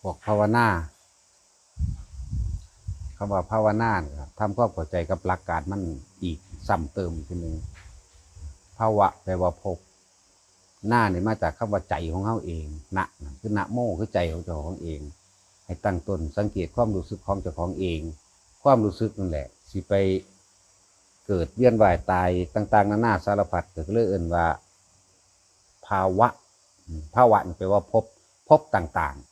พวกภาวนาคำว่าภาวนาครับทำความเข้าใจกับหลักการมันอีกซ้ำเติมอีกทีหนึ่งภาวะแปลว่าพบหน้าเนี่ยมาจากคำว่าใจของเขาเองนะคือนะโมคือใจของเจ้าของเอง ให้ตั้งต้นสังเกตความรู้สึกของเจ้าของเอง ความรู้สึกนั่นแหละ สิไปเกิดเวียนว่ายตายต่าง ๆนานาสารพัดก็เลยเอ่นว่า ภาวะ ภาวะแปลว่าพบพบต่างๆ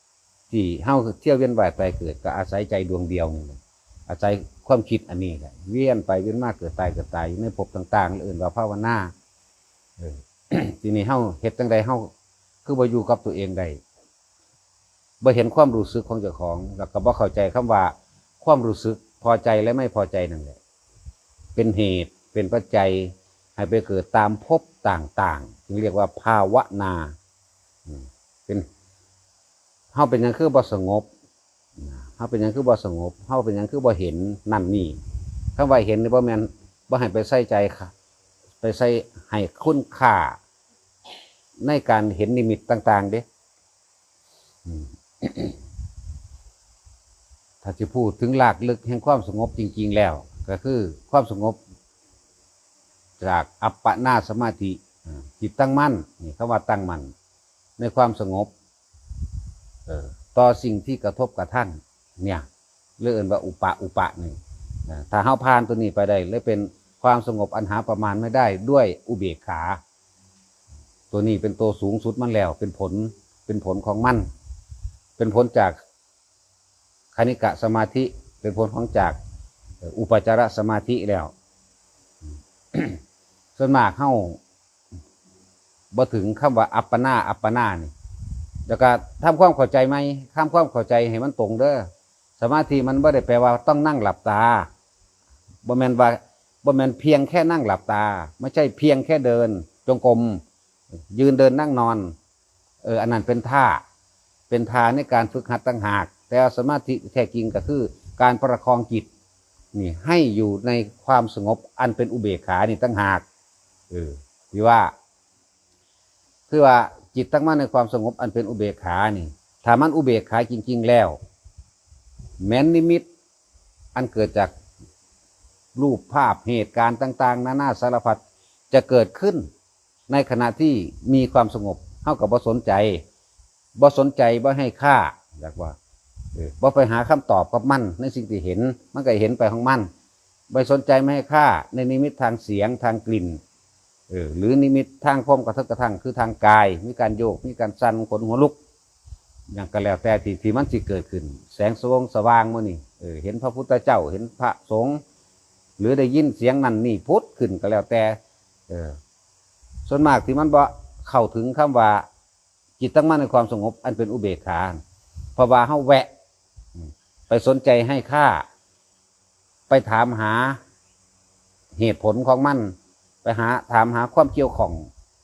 ที่เฮาเที่ยวเวียนว่ายตายเกิดก็อาศัยใจดวงเดียวนี่แหละอาศัยความคิดอันนี้แหละเวียนไปเวียนมาเกิดตายเกิดตายอยู่ในภพต่างๆอื่นว่าภาวนาเออทีนี้เฮาเฮ็ดจังใดเฮาคือบ่อยู่กับตัวเองได้บ่เห็นความรู้สึกของเจ้าของ แล้วก็บ่เข้าใจคำว่าความรู้สึกพอใจและไม่พอใจนั่นแหละเป็นเหตุเป็นปัจจัยให้ไปเกิดตามภพต่างๆจึงเรียกว่าภาวนาเป็น เฮาเป็นยังคือบ่สงบเฮาเป็นยังคือบ่สงบเฮาเป็นยังคือบ่เห็นนั่นนี่คำว่าเห็นนี่บ่แม่นบ่ให้ไปใส่ใจค่ะ ไปใส่ให้คุณค่าในการเห็นนิมิตต่าง ๆ เด้อถ้าจะพูดถึงหลากลึกแห่งความสงบจริง ๆ แล้ว ก็คือความสงบ จากอัปปนาสมาธิจิตตั้งมั่นนี่คำว่าตั้งมั่นในความสงบ ต่อสิ่งที่กระทบกระทั่งเนี่ยเรียกเอินว่าอุปะอุปะนี่นะถ้าเฮาผ่านตัวนี้ไปได้เลยเป็นความสงบอันหาประมาณไม่ได้ด้วยอุเบกขา ตัวนี้เป็นตัวสูงสุดมันแล้ว เป็นผลเป็นผลของมัน เป็นผลจากคณิกะสมาธิเป็นผลของจากอุปจารสมาธิแล้ว ส่วนมากเข้าบ่ถึงคำว่าอัปปนาอัปปนานี่ แล้วก็ทำความเข้าใจไหมทำความเข้าใจให้มันตรงเด้อสมาธิมันบ่ได้แปลว่าต้องนั่งหลับตาบ่แมนว่าบ่แมนเพียงแค่นั่งหลับตา ไม่ใช่เพียงแค่เดิน จงกรมยืนเดินนั่งนอนเอออันนั้นเป็นท่าเป็นท่าในการฝึกหัดตั้งหาก แต่สมาธิแท้จริงก็คือ การประคองจิตนี่ให้อยู่ในความสงบอันเป็นอุเบกขานี่ตั้งหากเออที่ว่า คือว่า จิตตั้งมั่นในความสงบอันเป็นอุเบกขานี่ถ้ามันอุเบกขาจริง ๆ แล้ว แม้นนิมิต อันเกิดจากรูปภาพเหตุการณ์ต่าง ๆ นานาสารพัดจะเกิดขึ้น ในขณะที่มีความสงบเท่ากับบ่สนใจบ่สนใจบ่ให้ค่าอยากว่าบ่ไปหาคำตอบกับมันในสิ่งที่เห็น มันก็เห็นไปของมันไปสนใจไม่ให้ค่าในนิมิตทางเสียงทางกลิ่น เออหรือนิมิตทางพรมกระทบกระทั่งคือทางกาย มีการโยก มีการสั่นขนหัวลุก อย่างก็แล้วแต่ที่ที่มันสิเกิดขึ้น แสงสว่างสว่างมื่อนี่เออเห็นพระพุทธเจ้าเห็นพระสงฆ์หรือได้ยินเสียงนั่นนี่พุทธขึ้นก็แล้วแต่ เออ ส่วนมากที่มันบ่เข้าถึงคำว่าจิตตั้งมั่นในความสงบ อันเป็นอุเบกขาเพราะว่าเฮาแวะ ไปสนใจให้ค่า ไปถามหาเหตุผลของมัน ไปหาถามหาความเกี่ยวของ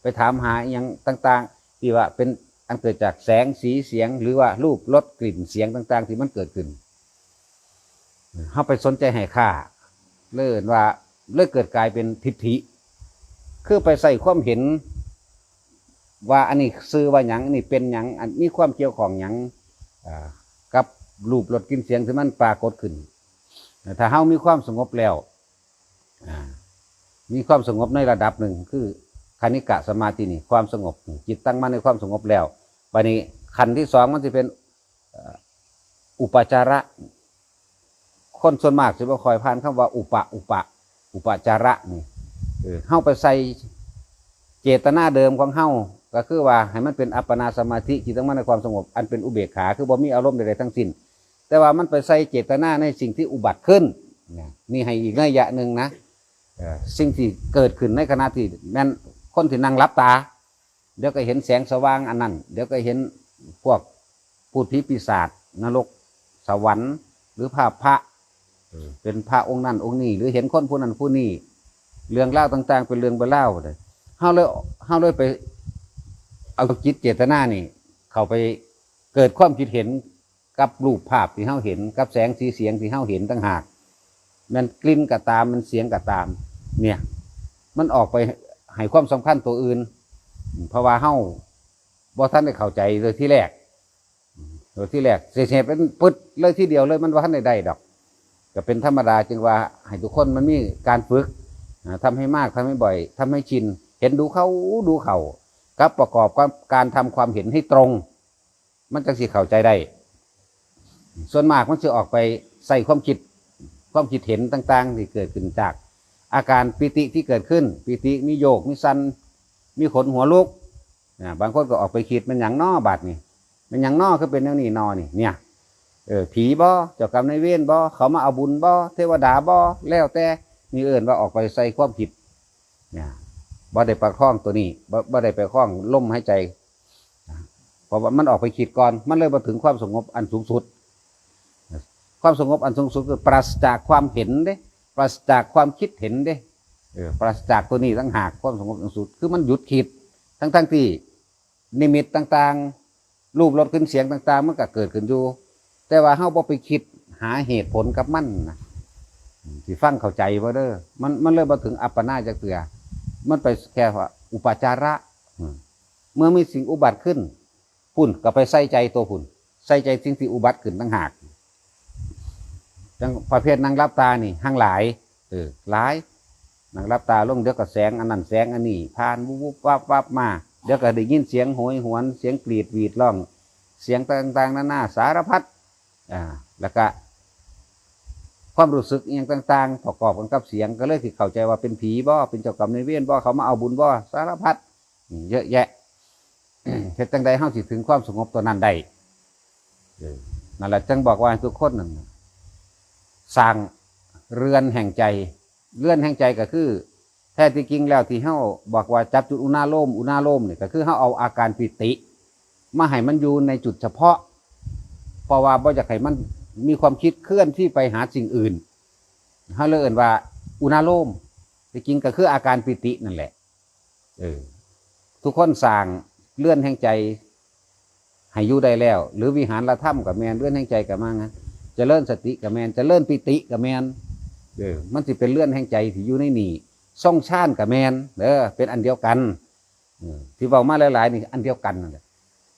ไปถามหาอย่างต่างๆ ที่ว่าเป็นอันเกิดจากแสงสีเสียง หรือว่ารูปรสกลิ่นเสียงต่าง ๆ ที่มันเกิดขึ้นเขาไปสนใจให้ค่าเลื่อนว่าเลื่อเกิดกลายเป็นทิฏฐิ คือไปใส่ความเห็น ว่าอันนี้ซื้อว่าหยังอันนี้เป็นหยังอันมีความเกี่ยวของหยังกับรูปรสกลิ่นเสียงที่มันปรากฏขึ้นถ้าเฮามีความสงบแล้วอ่า มีความสงบในระดับหนึ่งคือคณิกะสมาธินี่ความสงบ จิตตั้งมั่นในความสงบแล้ววันนี้ขันที่สองมันจะเป็นอุปจาระ คนส่วนมากจะบ่คอยผ่านคำว่า อุปะอุปะ อุปจาระนี่เออเฮาไปใส่เจตนาเดิมของเฮาก็คือว่าให้มันเป็นอัปปนาสมาธิจิตตั้งมั่นในความสงบ อันเป็นอุเบกขาคือบ่มีอารมณ์ใดๆทั้งสิ้น แต่ว่ามันไปใส่เจตนาในสิ่งที่อุบัติขึ้นนี่ให้อีกนัยยะหนึ่งนะ สิ่งที่เกิดขึ้นในขณะที่แม่นคนที่นั่งรับตา เดี๋ยวก็เห็นแสงสว่างอันนั้น เดี๋ยวก็เห็นพวกพูดผีปีศาจนรก สวรรค์ หรือภาพพระเป็นพระองค์นั้นองค์นี้ หรือเห็นคนผู้นั้นผู้นี้เรื่องเล่าต่าง ๆ เป็นเรื่องไปเล่าเลยเฮาเลยเฮาเลยไป เอาจิตเจตนานี่ เข้าไปเกิดความคิดเห็นกับรูปภาพที่เฮาเห็น กับแสงสีเสียงที่เฮาเห็นต่างหาก มันกลิ่นกับตามมันเสียงกับตาม เนี่ย มันออกไปให้ความสำคัญตัวอื่น เพราะว่าเฮาบ่ท่านได้เข้าใจเลยที่แรกโดยที่แรกเสียเป็นปึ๊ดเลยที่เดียวเลยมันว่าทันได้ได้ดอกก็เป็นธรรมดาจึงว่าให้ทุกคนมันมีการฝึกอ่าทำให้มากทำให้บ่อยทำให้ชิน เห็นดูเขาดูเขากับประกอบกับการทำความเห็นให้ตรง มันจะสิเข้าใจได้ ส่วนมากมันจะออกไปใส่ความคิดความคิดเห็นต่างๆ ที่เกิดขึ้นจาก อาการปิติที่เกิดขึ้น ปิติมีโยกมีสันมีขนหัวลุกบางคนก็ออกไปคิดมันหยังนอบาดนี่มันหยังนอคือเป็นแนวนี้นอนี่เนี่ยเออผีบ่เจ้ากรรมนายเวรบ่เขามาเอาบุญบ่เทวดาบ่แล้วแต่นี่เอิ้นว่าออกไปใส่ความผิดเนี่ยบ่ได้ประคองตัวนี้บ่บได้ไปคล้องล่มหายใจเพราะว่ามันออกไปคิดก่อนมันเลยมาถึงความสงบอันสูงสุด ความสงบอันสูงสุดคือปราศจากความเห็นเด้ ปราศจากความคิดเห็นเด้เออปราศจากตัวนี้ตั้งหากความสงบอันสูงสุด คือมันหยุดคิด ทั้งทั้งๆที่ นิมิตต่างๆ รูปรสขึ้นเสียงต่าง ๆ มันก็เกิดขึ้นอยู่ แต่ว่าเฮาบ่ไปคิดหาเหตุผลกับมันนะสิฟังเข้าใจบ่เด้อมันมันเลยบ่ถึงอัปปนาจักเตือมันไปแค่ว่าอุปจาระอืมเมื่อมีสิ่งอุบัติขึ้นพุ่นก็ไปใส่ใจตัวพุ่นใส่ใจสิ่งที่อุบัติขึ้นต่างหาก จังประเภทนางรับตานี่ห่างหลายเออหลายนางรับตาลงเดี๋ยวก็แสงอันนั้นแสงอันนี้ผ่านวุบวับวับมาเดี๋ยวก็ได้ยินเสียงโหยหวนเสียงกรีดหวีดร้อง เสียงต่างๆนานาสารพัดอ่าแล้วก็ความรู้สึกอย่างต่าง ๆ ประกอบกันกับเสียงก็เลยที่เข้าใจว่าเป็นผีบ่เป็นเจ้ากรรมนายเวรบ่เขามาเอาบุญบ่สารพัดเยอะแยะเหตุจังใดเฮาสิถึงความสงบตัวนั้นได้นั่นแหละจึงบอกว่าทุกคนนั่นน่ะ สร้างเรือนแห่งใจเรือนแห่งใจก็คือ แท้ที่จริงแล้วที่เฮาบอกว่าจับจุดอุณาโลมอุณาโลมเนี่ยก็คือเฮาเอาอาการปิติ มาให้มันอยู่ในจุดเฉพาะ เพราะว่าบ่อยากให้มันมีความคิดเคลื่อนที่ไปหาสิ่งอื่นเขาเลยเอ่นว่า อุณาโลมที่จริงก็คืออาการปิตินั่นแหละเออทุกคนสั่งเลื่อนแห่งใจให้อยู่ได้แล้ว หรือวิหารละถ้ำกับแมนเลื่อนแห่งใจกับมางั้นเจะเลื่อนสติกับแมนเจะเลื่อนปิติกับแมนเออมันสิเป็นเลื่อนแห่งใจที่อยู่ในนี่ซ่องชานกับแมนเด้อเป็นอันเดียวกันเออที่บอกมาหลายๆนี่อันเดียวกันนั่นแหละ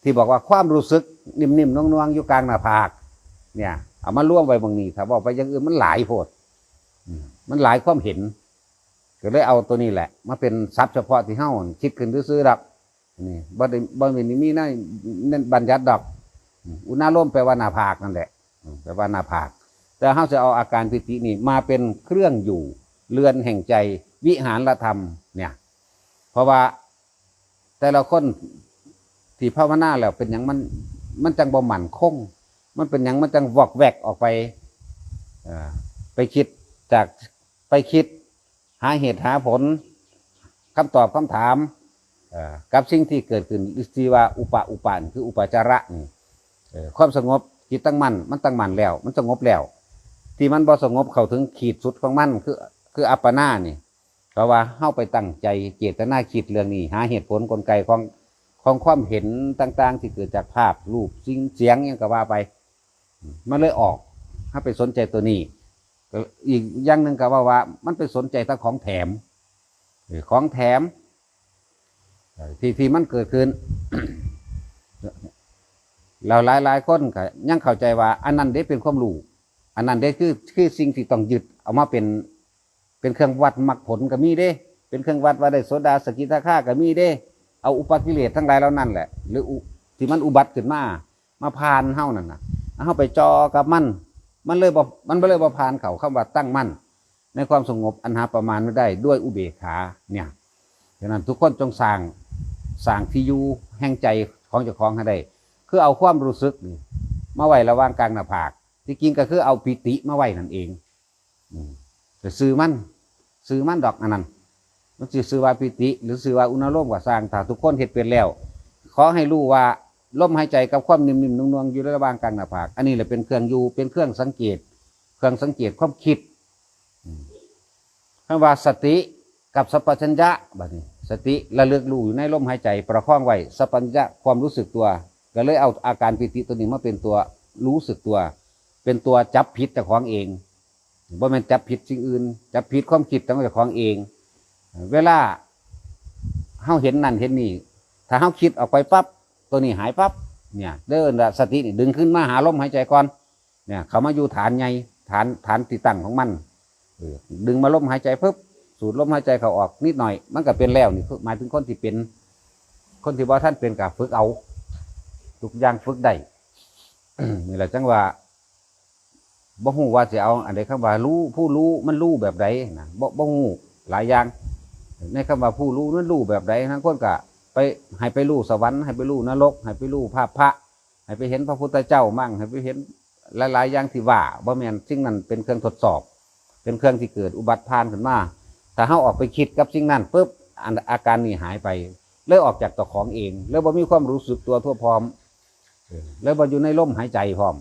ที่บอกว่าความรู้สึกนิ่มๆนวงๆอยู่กลางหน้าผาก เนี่ย เอามาร่วมไว้บางนี้ถ้าบอกไปอย่างอื่นมันหลายโพดอืมมันหลายความเห็นก็เลยเอาตัวนี้แหละ มาเป็นทรัพย์เฉพาะที่เฮ้าคิดขึ้นซื้อๆดอกนี่บ่ได้บ่มีนี่มีนั่นนั่นบัญญัติดอกอืมอุณาโลมแปลว่าหน้าผากนั่นแหละอืม แปลว่าหน้าผาก แต่เฮาจะเอาอาการปิตินี่มาเป็นเครื่องอยู่เรือนแห่งใจวิหารธรรมเนี่ย เพราะว่าแต่ละคนที่ภาวนาแล้วเป็นอย่างมันมันจังบ่หมั่นคง มันเป็นอย่างมันจังวอกแวกออกไปไปคิดจากไปคิด หาเหตุหาผลคำตอบคำถามกับสิ่งที่เกิดขึ้นที่ว่าอุปะอุปานคืออุปจาระนี่ความสงบ จิตตั้งมั่นมันตั้งมั่นแล้ว มันสงบแล้ว ที่มันบ่สงบเข้าถึงขีดสุดของมันคือคืออัปปนานี่เพราะว่าเข้าไปตั้งใจเจตนาคิดเรื่องนี้ หาเหตุผลกลไกของของความเห็นต่าง ๆ ที่เกิดจากภาพรูปสิ่งเสียงยังก็ว่าไป มันเลยออกถ้าไปสนใจตัวนี้อีกอย่างหนึ่งก็ว่าว่า มันไปสนใจทั้งของแถมเออของแถมที่ที่มันเกิดขึ้น เราหลายหลายๆคนก็ยังเข้าใจว่า อันนั้นได้เป็นความรู้อันนั้นได้คือคือสิ่งที่ต้องยึดเอามาเป็นเป็นเครื่องวัดมรรคผลก็มีเด้ เป็นเครื่องวัดว่าได้โสดาสกิทาคาก็มีเด้ เอาอุปกิเลสทั้งหลายเหล่านั้นแหละ หรือที่มันอุบัติขึ้นมา มาพานเฮานั่นนะเฮาไปจอกับมัน มันเลยบ่มันเลยบ่พานเขาคำว่าตั้งมั่นในความสงบอันหาประมาณไม่ได้ด้วยอุเบกขาเนี่ยฉะนั้นทุกคนจงสร้างสร้างที่อยู่แห่งใจของเจ้าของให้ได้ คือเอาความรู้สึกนี่มาไว้ระหว่างกลางหน้าผาก ที่จริงก็คือเอาปิติมาไว้นั่นเองอืมแต่ซื้อมันซื้อมันดอกอันนั้นมันสิซื้อว่าปิติ หรือซื้อว่าอุณโลมกว่าสร้างถ้าทุกคนเห็ดเป็นแล้ว ขอให้รู้ว่าลมหายใจกับความนิ่มๆนุ่งๆอยู่ระหว่างกลางหน้าผาก อันนี้แหละเป็นเครื่องอยู่เป็นเครื่องสังเกต เครื่องสังเกตความคิดคำว่าสติกับสัพพัญญะบัดนี้ สติระลึกรู้อยู่ในลมหายใจ ประคองไว้สัพพัญญะความรู้สึกตัว ก็เลยเอาอาการปิติตัวนี้มาเป็นตัวรู้สึกตัว เป็นตัวจับผิดเจากของเองว่ามันจับผิดสิ่งอื่น จับผิดความคิดของเจ้าของเอง เวลาเฮาเห็นนั่นเห็นนี่ ถ้าเฮาคิดออกไปปั๊บตัวนี้หายปั๊บเนี่ย เดินสตินี่ดึงขึ้นมาหาลมหายใจก่อนเนี่ย เขามาอยู่ฐานใหญ่ฐานฐานติดตั้งของมันดึงมาลมหายใจปุ๊บสูดลมหายใจเขาออกนิดหน่อย มันก็เป็นแล้วนี่หมายถึงคนที่เป็น คนที่ว่าท่านเป็นกับฝึกเอา ทุกอย่างฝึกได้นี่แหละจังว่าบ่ฮู้ว่าสิเอาอันใดคำว่ารู้ผู้รู้มันรู้แบบใดนะบ่บ่ฮู้หลายอย่าง ในคำว่าผู้รู้นั้นรู้แบบใดทั้งคนก็ไปให้ไปรู้สวรรค์ให้ไปรู้นรกให้ไปรู้ภาพพระ ให้ไปเห็นพระพุทธเจ้ามั่ง ให้ไปเห็นหลายๆอย่างที่ว่าบ่แม่นสิ่งนั้นเป็นเครื่องทดสอบ เป็นเครื่องที่เกิดอุบัติพานขึ้นมาถ้าเฮาออกไปคิดกับสิ่งนั้นปุ๊บอาการนี้หายไป เลยออกจากตัวของเอง แล้วบ่มีความรู้สึกตัวทั่วพร้อม แล้วบ่อยู่ในลมหายใจพร้อม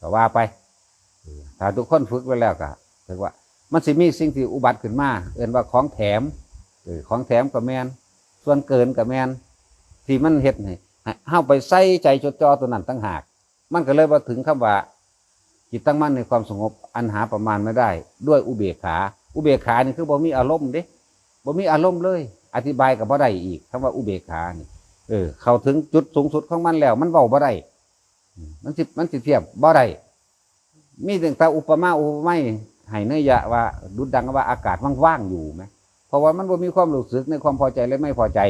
ก็ว่าไปถ้าทุกคนฝึกไว้แล้วก็ถือว่า มันสิมีสิ่งที่อุบัติขึ้นมาเอื่นว่าของแถมเออของแถมกับแมนส่วนเกินกับแมนที่มันเฮ็ดให้ให้าไปใส่ใจจดจ่อตัวนั้นตั้งหาก มันก็เลยมาถึงคำว่าจิตตั้งมั่นในความสงบอันหาประมาณไม่ได้ ด้วยอุเบกขา อุเบกขานี่คือบ่มีอารมณ์เด้บ่มีอารมณ์เลย อธิบายกับบ่ได้อีกคำว่าอุเบกขานี่ เออ เข้าถึงจุดสูงสุดของมันแล้ว มันเว้าบ่ได้มันสิมันสิเทียบบ่ได้มีแต่แต่อุปมาอุปไมยให้เนยยะว่าดุดดังว่าอากาศว่างๆอยู่ไหมเพราะว่ามันบ่มีความรู้สึกในความพอใจและไม่พอใจ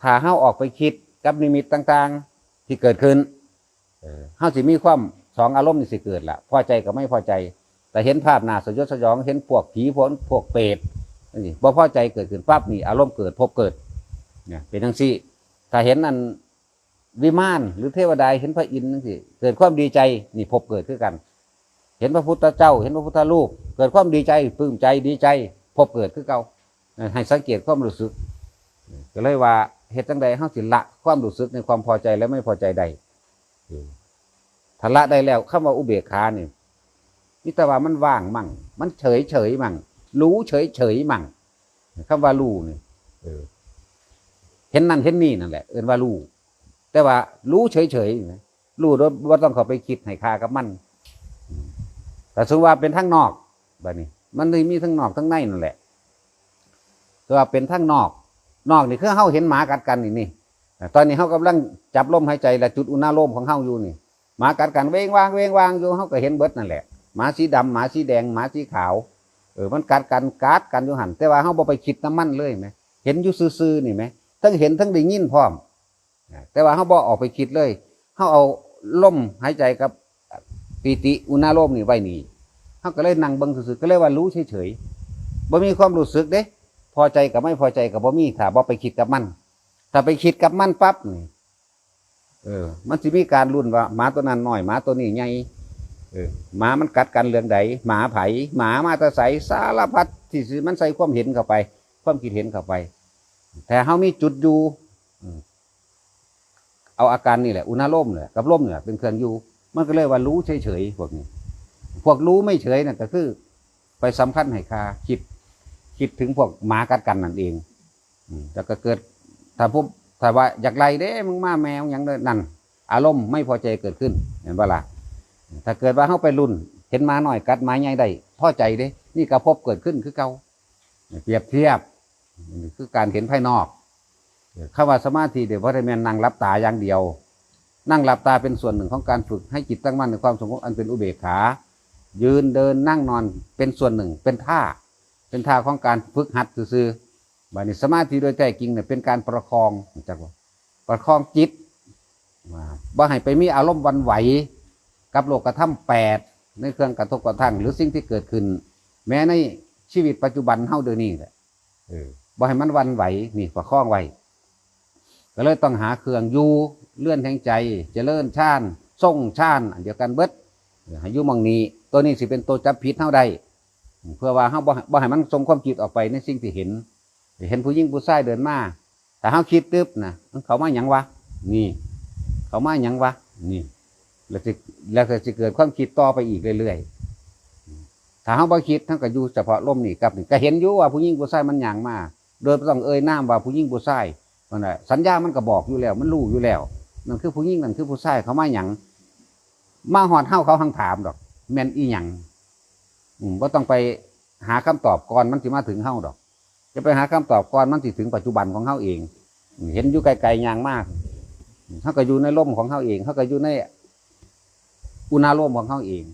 ถ้าเฮาออกไปคิดกับนิมิตต่างๆ ที่เกิดขึ้นเออเฮาสิมีความสองอารมณ์นี่สิเกิดละพอใจกับไม่พอใจ แต่เห็นภาพหน้าสยดสยองเห็นพวกผีพวกพวกเปรตนี่บ่พอใจเกิดขึ้นปั๊บนี่อารมณ์เกิดพบเกิดเนี่ยเป็นทั้งสี่ ถ้าเห็นอันวิมานหรือเทวดาเห็นพระอินทร์นั่นสิเกิดความดีใจนี่พบเกิดขึ้นกัน เห็นพระพุทธเจ้า เห็นพระพุทธรูป เกิดความดีใจปลื้มใจดีใจ พบเกิดขึ้นเก่าให้สังเกตความรู้สึก ก็เลยว่าเหตุจังใดเฮาสิละความรู้สึกในความพอใจและไม่พอใจใดถ้าละได้แล้วคำว่าอุเบกขานี่นี่แต่ว่ามันว่างมั่ง มันเฉยเฉยมั่ง รู้เฉยเฉยมั่งคำว่ารู้นี่เออ เห็นนั่นเห็นนี่นั่นแหละ เอินว่ารู้ แต่ว่ารู้เฉยเฉยๆรู้โดยว่าต้องเข้าไปคิดให้คากับมัน แต่สมมติว่าเป็นทั้งนอกแบบนี้ มันเลยมีทั้งนอกทั้งในนั่นแหละแต่ว่าเป็นทั้งนอก นอกนี่คือเฮาเห็นหมากัดกันนี่นี่ตอนนี้เฮากำลังจับลมหายใจและจุดอุณหภูมิของเฮาอยู่นี่หมากัดกันเวงวางเวงวางอยู่เฮาก็เห็นเบิดนั่นแหละหมาสีดำหมาสีแดงหมาสีขาวเออมันกัดกันกัดกันอยู่หันแต่ว่าเฮาบ่ไปคิดน้ำมันเลยไหมเห็นอยู่ซื่อๆนี่ไหม ทั้งเห็นทั้งได้ยินพร้อมแต่ว่าเฮาบ่ออกไปคิดเลยเฮาเอาลมหายใจกับปีติอุณหภูมินี่ไว้นี่เฮาก็เลยนั่งเบิ่งซื่อๆก็เลยว่ารู้เฉยๆบ่มีความรู้สึกเด้ พอใจกับไม่พอใจกับบ่มีถ้าบ่ไปคิดกับมัน ถ้าไปคิดกับมันปั๊บนี่เออ มันสิมีการรุ่นว่าหมาตัวนั้นน้อยหมาตัวนี้ใหญ่เออหมามันกัดกันเรื่องใดหมาไผหมามาตะใสสารพัดที่มันใส่ความเห็นเข้าไป ความคิดเห็นเข้าไป แต่เฮามีจุดอยู่เอาอาการนี่แหละ อุณหภูมิเนี่ยกับลมเนี่ยเป็นเครื่องอยู่ มันก็เลยว่ารู้เฉยๆพวกนี้ พวกรู้ไม่เฉยน่ะก็คือ ไปสำคัญให้คาคิด คิดถึงพวกหมากัดกันนั่นเองอืมแต่ก็เกิดถ้าพบถ้าว่าอยากไล่เด้มึงมาแมวอย่างนั้นนั่น อารมณ์ไม่พอใจเกิดขึ้น เห็นปะล่ะถ้าเกิดว่าเข้าไปรุ่น เห็นมาหน่อยกัดหมาใหญ่ได้พอใจเด้ นี่ก็พบเกิดขึ้นคือเก่าเปรียบเทียบ คือการเห็นภายนอกเข้าว่าสมาธิเดี๋ยวพระเมนนั่งรับตาอย่างเดียว นั่งหลับตาเป็นส่วนหนึ่งของการฝึกให้จิตตั้งมั่นในความสงบอันเป็นอุเบกขา ยืนเดินนั่งนอนเป็นส่วนหนึ่ง เป็นท่า เป็นท่าของการฝึกหัดซื่อๆบานี้สมาธิโดยแท้จริงเนี่ยเป็นการประคองจักว่าประคองจิตว่าบ่ให้ไปมีอารมณ์หวันไหว กับโลกธรรมแปดในเครื่องกระทบกระทั่งหรือสิ่งที่เกิดขึ้น แม้ในชีวิตปัจจุบันเท่าเดิมนี้แหละเออ บ่ให้มันวันไหวนี่ประคองไว้ก็เลยต้องหาเครื่องอยูเลื่อนแห่งใจเจริญชาญส่งชาญอันเดียวกันเบิดหายุมองนี้ ตัวนี้สิเป็นตัวจับผิดเท่าใดเพื่อว่าเฮาบ่ให้บ่ให้มันส่งความคิดออกไปในสิ่งที่เห็นเห็นผู้หญิงผู้ชายเดินมาแต่เฮาคิดตึ๊บนะเขามาหยังวะนี่ เขามาหยังวะนี่แล้วสิแล้วจะเกิดความคิดต่อไปอีกเรื่อยๆถ้าเฮาบ่คิดทั้งก็อยู่เฉพาะลมนี่กับนี่ก็เห็นอยู่ว่าผู้หญิงผู้ชายมันหยังมา โดยต้องเอ่ยนามว่าผู้หญิงผู้ชายมันน่ะสัญญามันก็บอกอยู่แล้ว มันรู้อยู่แล้วนั่นคือผู้หญิงนั่นคือผู้ชายเขามาหยังมาหอดเฮาเขาหังถามดอก แม่นอีหยังอืมก็ต้องไปหาคำตอบก่อนมันสิมาถึงเฮาดอก จะไปหาคำตอบก่อนมันสิถึงปัจจุบันของเฮาเอง เห็นอยู่ไกลๆยางมากเขาก็อยู่ในร่มของเขาเองเขาก็อยู่ในอุณาโลมของเขาเอง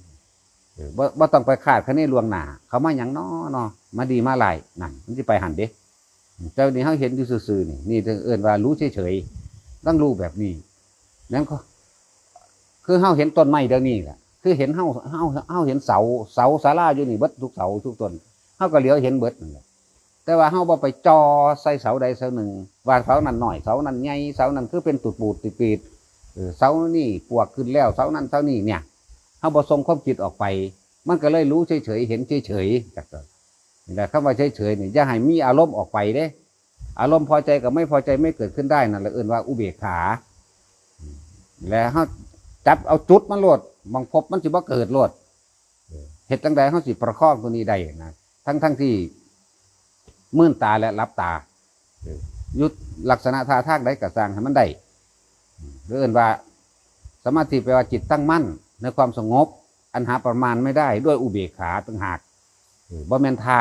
เออบ่บ่ต้องไปคาดคะเนลวงหนาเขามาอย่างน้อเนาะมาดีมาหลายนั่นมันจะไปหันเด้ แต่วันนี้เขาเห็นอยู่ซื่อๆนี่นี่เอื่นว่ารู้เฉยๆต้องรู้แบบนี้นั่นก็คือเฮาเห็นต้นไม้เดี๋ยวนี้แหละคือเห็นเฮาเฮาเฮาเห็นเสาเสาศาลาอยู่นี่เบิดทุกเสาทุกต้นเฮาก็เหลียวเห็นเบิดนั่นแหละแต่ว่าเฮาบ่ไปจอใส่เสาใดเสาหนึ่ง ว่าเสานั้นหน่อยเสานั้นใหญ่เสานั้นคือเป็นตุดปูดติดปีดเสานี่ปวกขึ้นแล้วเสานั้นเสานี้เนี่ยเฮาบ่ส่งความคิดออกไป มันก็เลยรู้เฉยๆเห็นเฉยๆจากนั้น นี่แหละคำว่าเฉยๆนี่อย่าให้มีอารมณ์ออกไปเด้ อารมณ์พอใจกับไม่พอใจไม่เกิดขึ้นได้นั่นแหละเอื่นว่าอุเบกขา แล้วเฮาจับเอาจุดมันโหลดมองพบมันสิบ่เกิดโหลดเฮ็ดจังใดเฮาสิประคองตัวนี้ได้นะทั้งทั้งที่มื่นตาและรับตายุดลักษณะท่าทางใดก็สร้างให้มันได้หรือเอื่นว่า สมาธิแปลว่าจิตตั้งมั่นในความสงบ อันหาประมาณไม่ได้ด้วยอุเบกขาต่างหาก บ่แมนทา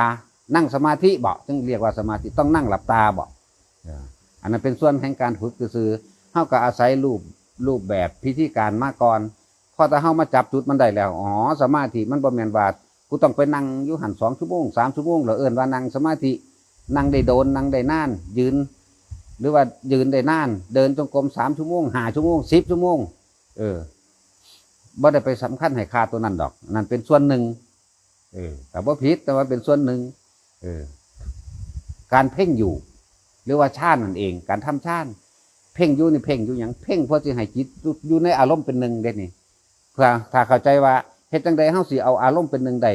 นั่งสมาธิบ่จึงเรียกว่าสมาธิต้องนั่งหลับตาบ่อออันนั้นเป็นส่วนแห่งการฝึกคือเฮาก็อาศัยรูปรูปแบบพิธีการมาก่อนพอถ้าเฮามาจับจุดมันได้แล้วอ๋อสมาธิมันบ่แมนว่ากูต้องไปนั่งอยู่หันสองชั่วโมงสามชั่วโมงแล้วเอิ้นว่านั่งสมาธินั่งได้โดนนั่งได้นาน ยืน หรือว่ายืนได้นาน เดินจงกรมสามชั่วโมงห้าชั่วโมงสิบชั่วโมง เออบ่ได้ไปสำคัญให้ค่าตัวนั้นดอก นั่นเป็นส่วนหนึ่ง เออแต่ว่าผิดแต่ว่าเป็นส่วนหนึ่งเออ การเพ่งอยู่ หรือว่าชาตินั่นเอง การทำชาติเพ่งอยู่นี่เพ่งอยู่อย่างเพ่งเพื่อสิให้จิตอยู่ในอารมณ์เป็นหนึ่งเด็ดนี่เพื่อถ้าเข้าใจว่าเฮ็ดจังใดเฮาสิเอาอารมณ์เป็นหนึ่งใด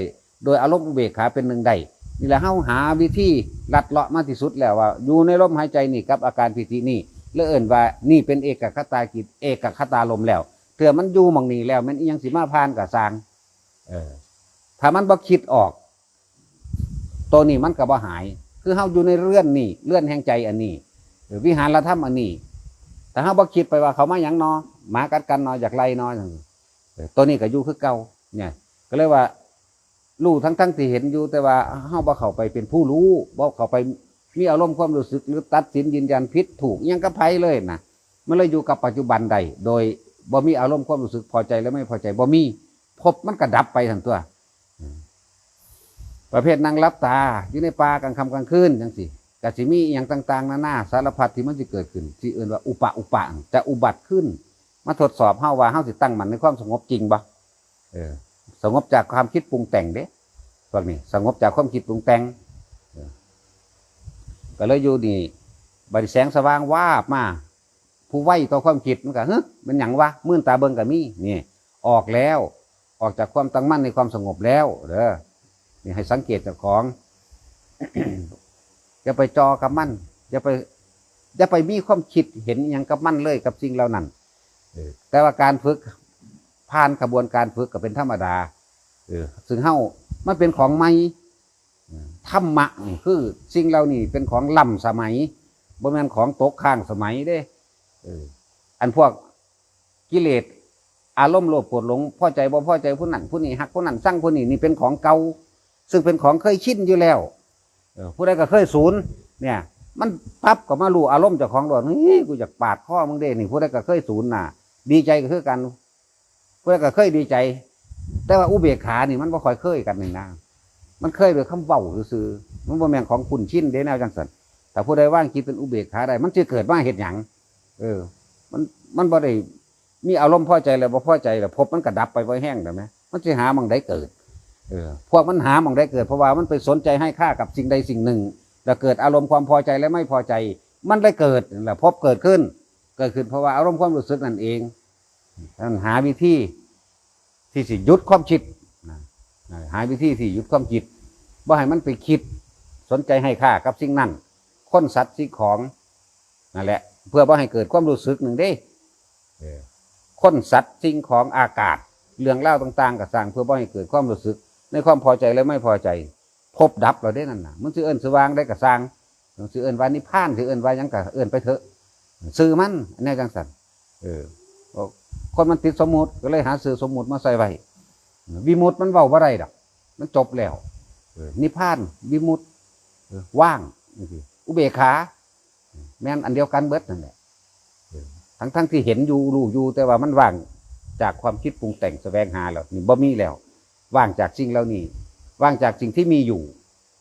โดยอารมณ์อุเบกขาเป็นหนึ่งใดนี่แหละเฮาหาวิธีลัดเลาะมาที่สุดแล้วว่า อยู่ในลมหายใจนี่กับอาการพิธีนี่แล้วเอิ่นว่านี่เป็นเอกคตากิจเอกคตาลมแล้วเถื่อมันอยู่มองนี้แล้ว มันยังสิมาพานกับสางเออ ถ้ามันบ่คิดออก ตัวนี้มันก็บ่หาย คือเฮาอยู่ในเรื่อนนี่เลื่อนแห่งใจอันนี้ หรือวิหารธรรมอันนี้แต่ถ้าบ่คิดไปว่าเขามาหยังนอหมากัดกันนออยากไล่นอตัวนี้ก็อยู่คือเก่าเนี่ย ก็เลยว่ารู้ทั้งทั้งที่เห็นอยู่แต่ว่าเฮาบ่เข้าไปเป็นผู้รู้บ่เข้าไปมีอารมณ์ความรู้สึกหรือตัดสินยืนยันผิดถูกยังกับไผเลยนะมันเลยอยู่กับปัจจุบันใด โดยบ่มีอารมณ์ความรู้สึกพอใจและไม่พอใจบ่มีพบมันก็ดับไปทั้งตัว ประเภทนั่งรับตาอยู่ในป่ากลางค่ำกลางคืนจังสิกสิมีอย่างต่าง ๆ นานาสารพัดที่มันจะเกิดขึ้นที่เอื่นว่าอุปะอุปะจะอุบัติขึ้น มาทดสอบเฮาว่าเฮาสิตั้งมันในความสงบจริงบ่เออ สงบจากความคิดปรุงแต่งเด้พวกนี้สงบจากความคิดปรุงแต่งก็เลยอยู่นี่บริแสงสว่างวาบมา ผู้ไหวต่อความคิดมันก็เฮ้ยมันหยังวะมื่นตาเบิงกับมีนี่ ออกแล้ว ออกจากความตั้งมั่นในความสงบแล้วเด้อ นี่ให้สังเกตเจากของอย่าไปจอกับมันอย่าไปอย่าไปมีความคิดเห็นอหยังกับมันเลยกับสิ่งเหล่านั้นเออแต่ว่าการฝึกผ่านกระบวนการฝึกก็เป็นธรรมดาเออซึ่งเฮามันเป็นของใหม่เออธรรมะนี่คือสิ่งเหล่านี้เป็นของล้ำสมัยบ่แม่นของตกข้างสมัยเด้เอออันพวกกิเลสอารมณ์โลภโกรธหลงพอใจบ่พอใจผู้นั้นผู้นี้หักผู้นั้นสร้างผู้นี้นี่เป็นของเก่า ซึ่งเป็นของเคยชินอยู่แล้วผู้ใดก็เคยศูนย์เนี่ย มันปั๊บก็มารู้อารมณ์เจ้าของโดดเฮ้ยกูอยากปาดข้อมึงเด้นี่ผู้ใดก็เคยศูนย์น่ะ ดีใจก็คือกันผู้ใดก็เคยดีใจ แต่ว่าอุเบกขานี่มันบ่ค่อยเคยกันหนี่นะมันเคยโดยคำเว้าซื่อมันบ่แม่นของคุณชินเด้แนวจังซั่นแต่ผู้ใดว่างคิดเป็นอุเบกขาได้มันจะเกิดมาเฮ็ดหยังเออ มันมันบ่ได้มีอารมณ์พอใจแล้วบ่พอใจแล้วพบมันก็ดับไปไว้แห้งได้ไหมมันสิหามองใดเกิด พวกมันหาหมองใดเกิดเพราะว่ามันไปสนใจให้ค่ากับสิ่งใดสิ่งหนึ่ง แล้วเกิดอารมณ์ความพอใจและไม่พอใจ มันได้เกิดแหละพบเกิดขึ้น เกิดขึ้นเพราะว่าอารมณ์ความรู้สึกนั่นเองนั่นหาวิธีที่สิหยุดความคิดหาวิธีที่หยุดความคิดบ่ให้มันไปคิด สนใจให้ค่ากับสิ่งนั้นค้นสัตว์สิ่งของนั่นแหละ เพื่อบ่ให้เกิดความรู้สึกหนึ่งเด้เออคนสัตว์สิ่งของอากาศ เรื่องเล่าต่าง ๆกับสร้างเพื่อบ่ให้เกิดความรู้สึก ในความพอใจและไม่พอใจ พบดับเราได้นั่นนะมันสิเอิ้นสว่างได้กับสร้างสิเอิ้นว่านิพานสิเอิ้นว่ายังกับเอิ้นไปเถอะซื้อมันอันนี้จังสันเออคนมันติดสมมุติก็เลยหาซื้อสมมุติมาใส่ไว้วิมุติมันเว้าบ่ได้ดอกมันจบแล้วนิพานวิมุตว่างอุเบกขา แม่นอันเดียวกันเบิดนั่นแหละทั้งทั้งที่เห็นอยู่รู้อยู่แต่ว่ามันว่างจากความคิดปรุงแต่งแสวงหาแล้วนี่บ่มีแล้ว ว่างจากสิ่งเหล่านี้ ว่างจากสิ่งที่มีอยู่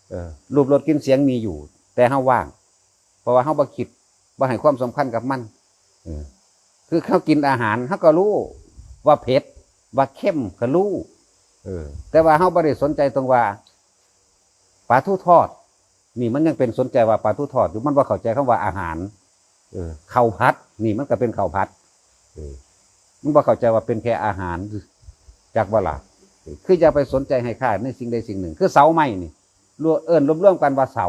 เออรูปรสกลินเสียงมีอยู่ แต่เฮาว่าง เพราะว่าเฮาบ่คิดบ่ให้ความสำคัญกับมันเออคือเขากินอาหารเฮาก็รู้ว่าเผ็ดว่าเข้มก็รู้เออ แต่ว่าเฮาบ่ได้สนใจตรงว่าปลาทูทอด นี่มันยังเป็นสนใจว่าปลาทูทอดอยู่มันว่าเข้าใจคำว่าอาหาร เออข้าวพัด นี่มันก็เป็นข้าวพัด เออมันบ่เข้าใจว่าเป็นแค่อาหารจากว่าล่ะ คืออย่าไปสนใจให้ค่าในสิ่งใดสิ่งหนึ่ง คือเสาไม้นี่รวมเอิ้นรวมๆกันว่าเสา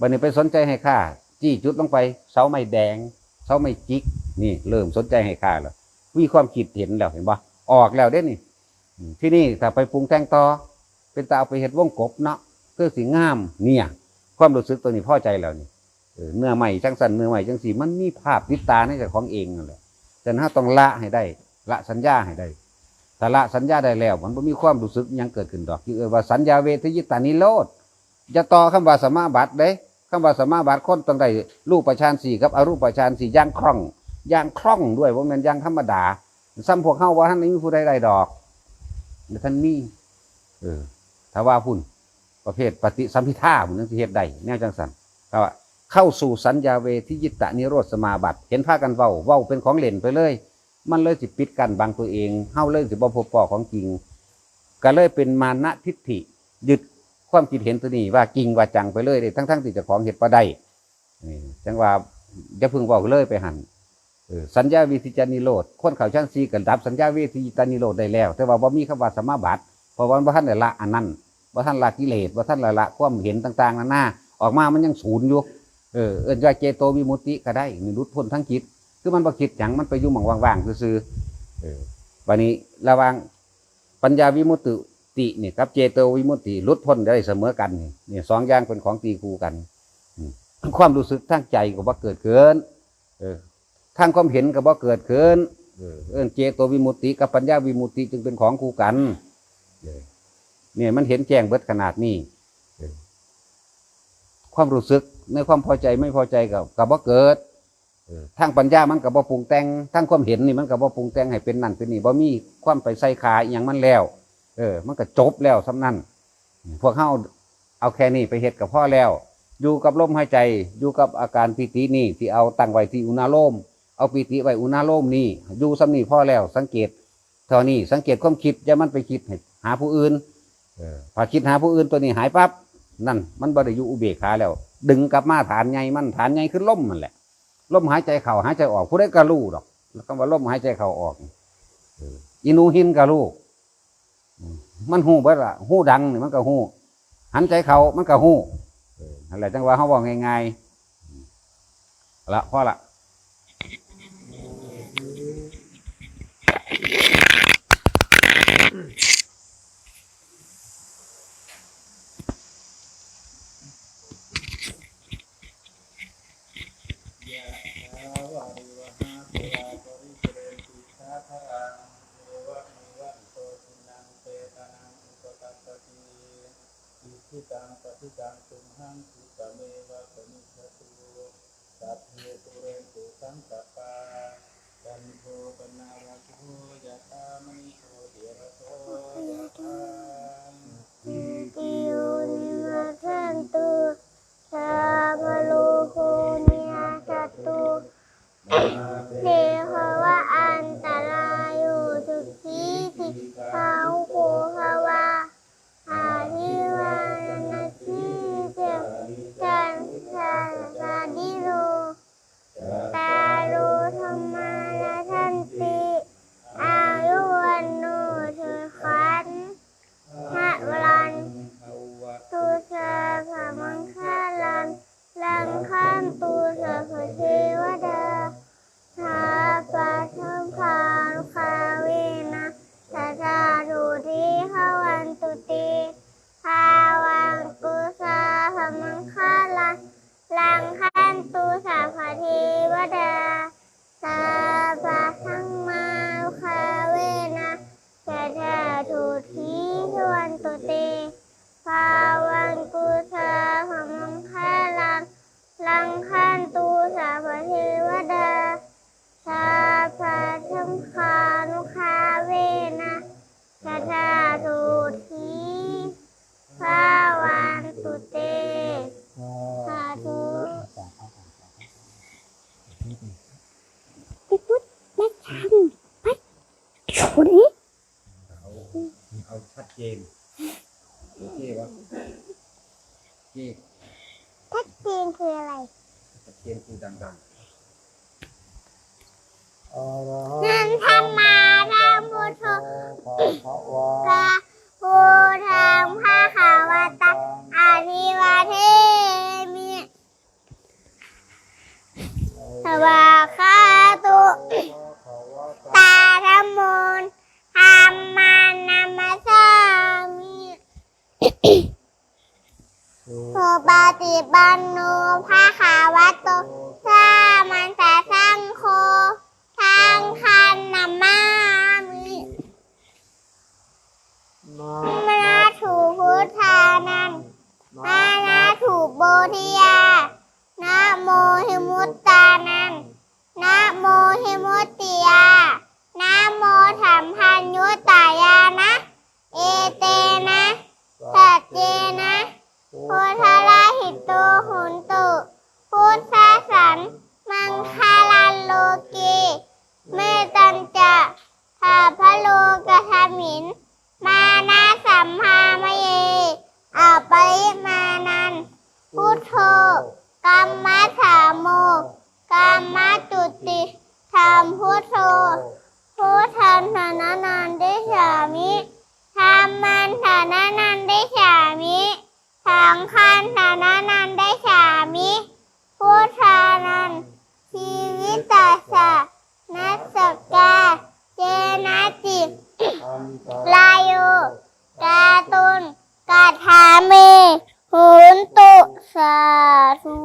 บัดนี้ไปสนใจให้ค่า จี้จุดลงไปเสาไม้แดง เสาไม้จิก นี่ เริ่มสนใจให้ค่าแล้วมีความคิดเห็นแล้วเห็นบ่ออกแล้วเด้นี่ ที่นี่ถ้าไปปรุงแต่งต่อ เป็นตาเอาไปเห็ดวงกบเนาะเพื่อสีงาม เนี่ย ความรู้สึกตัวนี้พอใจแล้วนี่เออเนื้อใหม่จังสันเนื้อใหม่จังสีมันมีภาพติดตาในจากของเองนั่นแหละแต่ถ้าต้องละให้ได้ ละสัญญาให้ได้ ถ้าละสัญญาได้แล้ว มันบ่มีความรู้สึกยังเกิดขึ้นดอกคือเอ่ยว่าสัญญาเวทยิตานิโรธจะต่อคำว่าสมาบัติเด้คำว่าสมาบัติคนต้องได้รูปประชานสี่กับอรูปประชานสี่ย่างคล่องย่างคล่องด้วยว่ามันย่างธรรมดาซ้ำพวกเข้าว่าท่านนี้มีผู้ใดใดดอกแต่ท่านมีเออถ้าว่าพุ่นประเภทปฏิสัมพิธาผมนึกสิเฮ็ดได้แนวจังสันแต่ว่าเข้าสู่สัญญาเวทิยิตะนิโรธสมาบัติ เห็นพากันเว้าเว้าเป็นของเล่นไปเลย มันเลยสิปิดกันบางตัวเองเฮาเลยสิบ่พบปอของจริง ก็เลยเป็นมานะทิฏฐิยึดความคิดเห็นตัวนี้ว่าจริงว่าจังไปเลยเลยทั้งๆที่เจะของเห็ดบ่ได้นี่จังว่าจะพึงเว้าเลยไปหันสัญญาวิธิจานิโรธคนเขาชั้นซีกันดับสัญญาวิธิจานิโรธได้แล้ว แต่ว่าบ่มีคำว่าสมาบัติเพราะว่าบ่ทันละอันนั้นว่าท่านละกิเลสว่าท่านละละความเห็นต่าง ๆนานาออกมามันยังศูนย์อยู่เออเอิ้นว่าเจโตวิมุตติก็ได้นี่รุดพ้นทั้งจิต คือมันบ่คิดหยังมันไปอยู่หม่องว่างๆซื่อๆเออวันนี้ระหว่างปัญญาวิมุตตินี่กับเจโตวิมุตติรุดพ้นได้เสมอกันนี่นี่สองอย่างเป็นของตีคู่กันอืมความรู้สึกทางใจก็บ่เกิดขึ้นเออทางความเห็นก็บ่เกิดขึ้นเออเอิ้นเจโตวิมุตติกับปัญญาวิมุตติจึงเป็นของคู่กันเออเนี่ยมันเห็นแจ้งเบิดขนาดนี้เออความรู้สึกในความพอใจไม่พอใจกับกับบ่เกิดเออ ทางปัญญามันกับบ่ปรุงแต่งทางความเห็นนี่มันกับบ่ปรุงแต่งให้เป็นนั่นเป็นนี่บ่มีความไปใส่ขาอย่างมันแล้ว เออ มันก็จบแล้วสำนั่นพวกเฮาเอาแค่นี้ไปเฮ็ดกับพ่อแล้ว อยู่กับลมหายใจ อยู่กับอาการปิตินี่ ที่เอาตั้งไว้ที่อุณาโลม เอาปิติไว้อุณาโลมนี่ อยู่สำนี่พ่อแล้ว สังเกตเท่านี้สังเกตความคิดอย่ามันไปคิดหาผู้อื่นอพอคิดหาผู้อื่นตัวนี้หายปั๊บนั่น มันบ่ได้อยู่อุเบกขาแล้ว ดึงกลับมาฐานใหญ่มันฐานใหญ่คือล่มมันแหละ ลมหายใจเข้าหายใจออกผู้ใดก็รู้ดอกแล้วก็ว่าลมหายใจเข้าออกอินูหินก็รู้มันหูเบิดละหูดังนี่มันก็หูหันใจเข้ามันก็หู้อะไรจังว่าเขาบอกง่ายๆละพอละ ยะถาวาริวหาปุราปริปุเรนติสาคารังเอวะเมวะอิโตทินังเตตานังอุปกัปปติอิ ทิตังปฏิตังตุมหังคุตเมวะปนิชตุสัพเพปุเรนตุสังกปาจันโทปนาวะโทยะธามณิโชติระโสยะธาติโย มิน มานาสัมภามเยอัปริมานันพุทโธกรรมสามโมกรรมจุติธรรมพุทโธพุทธันธนานันได้ฉามิธรรมันธนานันได้ฉามิสังคันธนานันได้ฉามิพุทธานันชีวิตตาสะนัสกาเจนะเจ ลายูกาตุนกาถามีหุนตุสาธุ